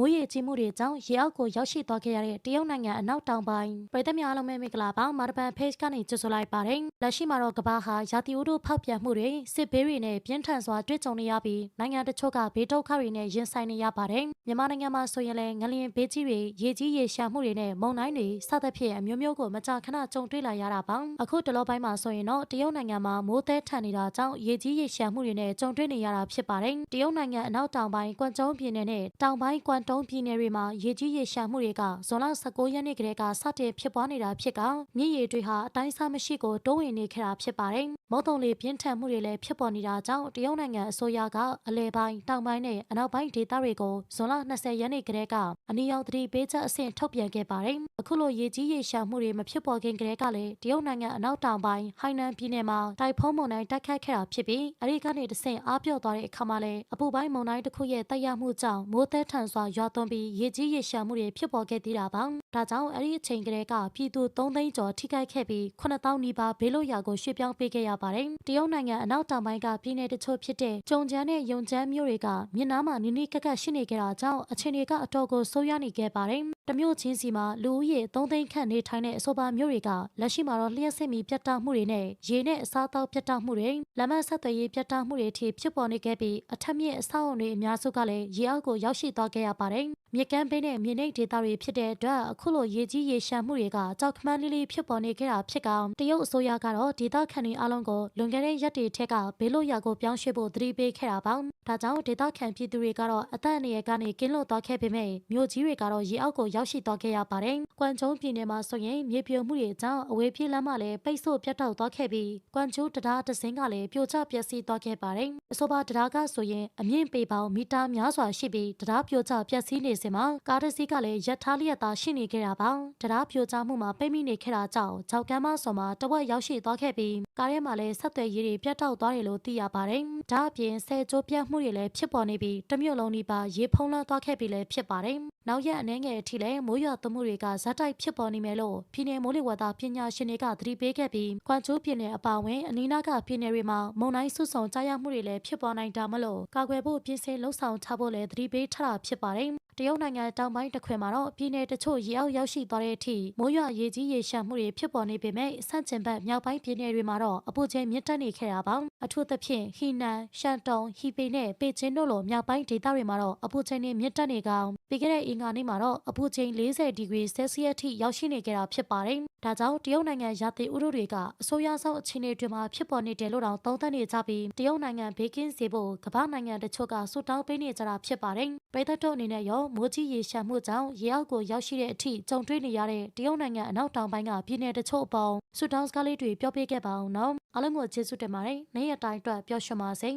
မိုးရေကြီးမှုတွေကြောင့်ရေအောက်ကိုရောက်ရှိသွားခဲ့ရတဲ့တရုတ်နိုင်ငံအနောက်တောင်ပိုင်းပြည်သူများအားလုံးပဲမင်္ဂလာပါမာရပန် page ကနေကြိုဆိုလိုက်ပါတယ်လက်ရှိမှာတော့ကမ္ဘာဟာရာသီဥတုဖောက်ပြန်မှုတွေစစ်ဘေးတွေနဲ့ပြင်းထန်စွာတွေ့ကြုံနေရပြီးနိုင်ငံတချို့ကဘေးဒုက္ခတွေနဲ့ရင်ဆိုင်နေရပါတယ်မြန်မာနိုင်ငံမှာဆိုရင်လည်းငလျင်ဘေးကြီးတွေရေကြီးရေရှာမှုတွေနဲ့မုန်တိုင်းတွေစသဖြင့်အမျိုးမျိုးကိုမကြာခဏကြုံတွေ့လာရတာပါအခုတလောပိုင်းမှာဆိုရင်တော့တရုတ်နိုင်ငံမှာမိုးသည်ထန်နေတာကြောင့်ရေကြီးရေရှာမှုတွေနဲ့ကြုံတွေ့နေရတာဖြစ်ပါတယ်တရုတ်နိုင်ငံအနောက်တောင်ပိုင်းကွမ်ကျုံပြည်နယ်နဲ့တောင်ပိုင်းကွမ်တုံးပြည်နယ်တွေမှာရေကြီးရေရှာမှုတွေကဇွန်လ19ရက်နေ့ကတည်းကစတင်ဖြစ်ပွားနေတာဖြစ်ကမြစ်ရေတွေဟာအတိုင်းအဆမရှိကိုတိုးဝင်နေခဲ့တာဖြစ်ပါတယ်မုတ်တုံလေပြင်းထန်မှုတွေလည်းဖြစ်ပေါ်နေတာကြောင့်တရုတ်နိုင်ငံအစိုးရကအလဲပိုင်းတောင်ပိုင်းနဲ့အနောက်ပိုင်းဒေသတွေကိုဇွန်လ20ရက်နေ့ကတည်းကအနီရောင်သတိပေးချက်အဆင့်ထုတ်ပြန်ခဲ့ပါတယ်အခုလိုရေကြီးရေရှာမှုတွေမဖြစ်ပေါ်ခင်ကတည်းကလည်းတရုတ်နိုင်ငံအနောက်တောင်ပိုင်းဟိုင်နန်ပြည်နယ်မှာတိုင်ဖုန်းမုန်တိုင်းတိုက်ခတ်ခဲ့တာဖြစ်ပြီးအဲဒီကနေတဆင့်အားပြော့သွားတဲ့အခါမှာလည်းအပူပိုင်းမုန်တိုင်းတစ်ခုရဲ့တက်ရောက်မှုကြောင့်မိုးသည်ထန်စွာရွာသွန်းပြီးရေကြီးရေရှာမှုတွေဖြစ်ပေါ်ခဲ့သေးတာပါဒါကြောင့်အဲဒီအချိန်ကတည်းကပြည်သူ3သိန်းကျော်ထိခိုက်ခဲ့ပြီး9000နီးပါးဘေးလွတ်ရာကိုရွှေ့ပြောင်းပေးခဲ့ရပါတယ်တရုတ်နိုင်ငံအနောက်တောင်ပိုင်းကပြည်내တချို့ဖြစ်တဲ့ကျုံချမ်းနဲ့ယုံချမ်းမြို့တွေကမြစ်နားမှာနီးနီးကပ်ကပ်ရှိနေကြတာကြောင့်အခြေအနေကအတော်ကိုဆိုးရွားနေခဲ့ပါတယ်တမျိုးချင်းစီမှာလူဦးရေ3သိန်းခန့်နေထိုင်တဲ့အဆိုပါမြို့တွေကလက်ရှိမှာတော့လျှက်စစ်မီပြတ်တောက်မှုတွေနဲ့ရေနဲ့အစားအသောက်ပြတ်တောက်မှုတွေလမ်းမဆက်သွယ်ရေးပြတ်တောက်မှုတွေအထိဖြစ်ပေါ်နေခဲ့ပြီးအထက်မြင့်အဆောက်အုံတွေအများစုကလည်းရေအောက်ကိုရောက်ရှိသွားခဲ့ရပါတယ်မြစ်ကမ်းဘေးနဲ့မြေနိမ့်ဒေသတွေဖြစ်တဲ့အတွက်အခုလိုရေကြီးရေရှမ်းမှုတွေကကြောက်ခမန်းလေးလေးဖြစ်ပေါ်နေခဲ့တာဖြစ်ကောင်တရုတ်အစိုးရကတော့ဒေသခံတွေအလုံးကိုလွန်ခဲ့တဲ့ရက်တွေထက်ကဘေးလွတ်ရာကိုပြောင်းရွှေ့ဖို့သတိပေးခဲ့တာပါဒါကြောင့်ဒေသခံပြည်သူတွေကတော့အသက်အန္တရာယ်ကနေကင်းလွတ်သွားခဲ့ပေမဲ့မြို့ကြီးတွေကတော့ရေအောက်ကိုရောက်ရှိသွားခဲ့ရပါတယ်။ကွမ်ကျုံပြည်နယ်မှာဆိုရင်မြေပြိုမှုတွေကြောင့်အဝေးပြေးလမ်းမလည်းပိတ်ဆို့ပြတ်တောက်သွားခဲ့ပြီးကွမ်ကျူးတရားတစင်းကလည်းပြိုကျပျက်စီးသွားခဲ့ပါတယ်။အဆိုပါတရားကဆိုရင်အမြင့်ပေပေါင်းမီတာများစွာရှိပြီးတရားပြိုကျပျက်စီးနေစဉ်မှာကားတစ်စီးကလည်းရက်ထားလျက်သားရှိနေခဲ့တာပါ။တရားပြိုကျမှုမှာပိတ်မိနေခဲ့တာကြောင့်ကြောက်ကမ်းမဆော်မှာတဝက်ရောက်ရှိသွားခဲ့ပြီးကားထဲမှာလည်းဆက်သွယ်ရေးတွေပြတ်တောက်သွားတယ်လို့သိရပါတယ်။ဒါအပြင်ဆဲကျိုးပြတ်မှုတွေလည်းဖြစ်ပေါ်နေပြီးတမျိုးလုံးဒီပါရေဖုံးလွှမ်းသွားခဲ့ပြီလည်းဖြစ်ပါတယ်။ နောက်ရက်အနည်းငယ်အထိလည်းမိုးရွာသွန်းမှုတွေကဇက်တိုက်ဖြစ်ပေါ်နေမယ်လို့ပြည်내မိုးလေဝသပညာရှင်တွေကသတိပေးခဲ့ပြီးကွမ်ကျိုးပြည်နယ်အပါအဝင်အနီးနားကပြည်နယ်တွေမှာမုန်တိုင်းဆုဆုံကြားရမှုတွေလည်းဖြစ်ပေါ်နိုင်တာမလို့ကာကွယ်ဖို့ပြင်ဆင်လှုပ်ဆောင်ထားဖို့လည်းသတိပေးထားတာဖြစ်ပါတယ်။ တရုတ်နိုင်ငံတောင်ပိုင်းတစ်ခွင်မှာတော့ပြည်내တချို့ရေအောက်ရောက်ရှိသွားတဲ့အထိမိုးရွာရေကြီးရေရှမ်းမှုတွေဖြစ်ပေါ်နေပေမဲ့ဆန့်ကျင်ဘက်မြောက်ပိုင်းပြည်내တွေမှာတော့အပူချိန်မြင့်တက်နေခဲ့တာပါအထူးသဖြင့်ဟီနန်ရှန်တုံဟီပေနဲ့ပေကျင်းတို့လိုမြောက်ပိုင်းဒေသတွေမှာတော့အပူချိန်တွေမြင့်တက်နေကောင်ပြီးခဲ့တဲ့အင်္ဂါနေ့မှာတော့အပူချိန်40ဒီဂရီဆဲလ်စီယပ်ထိရောက်ရှိနေကြတာဖြစ်ပါတယ်ဒါကြောင့်တရုတ်နိုင်ငံရာသီဥတုတွေကအဆိုးရွားဆုံးအခြေအနေတွေမှာဖြစ်ပေါ်နေတယ်လို့တောင်သုံးသပ်နေကြပြီးတရုတ်နိုင်ငံဘေးကင်းစေဖို့ကမ္ဘာနိုင်ငံတချို့ကဆုတောင်းပေးနေကြတာဖြစ်ပါတယ်ပြည်သက်တို့အနေနဲ့ရောမိုးကြီးရေရှာမှုကြောင့်ရေအောက်ကိုရောက်ရှိတဲ့အထိကြုံတွေ့နေရတဲ့တရုတ်နိုင်ငံအနောက်တောင်ပိုင်းကပြည်내တချို့အပေါ်ဆုတောင်းစကားလေးတွေပြောပြခဲ့ပါအောင်နော်အားလုံးကိုကျေးဇူးတင်ပါတယ်နေ့ရက်တိုင်းအတွက်ပျော်ရွှင်ပါစေ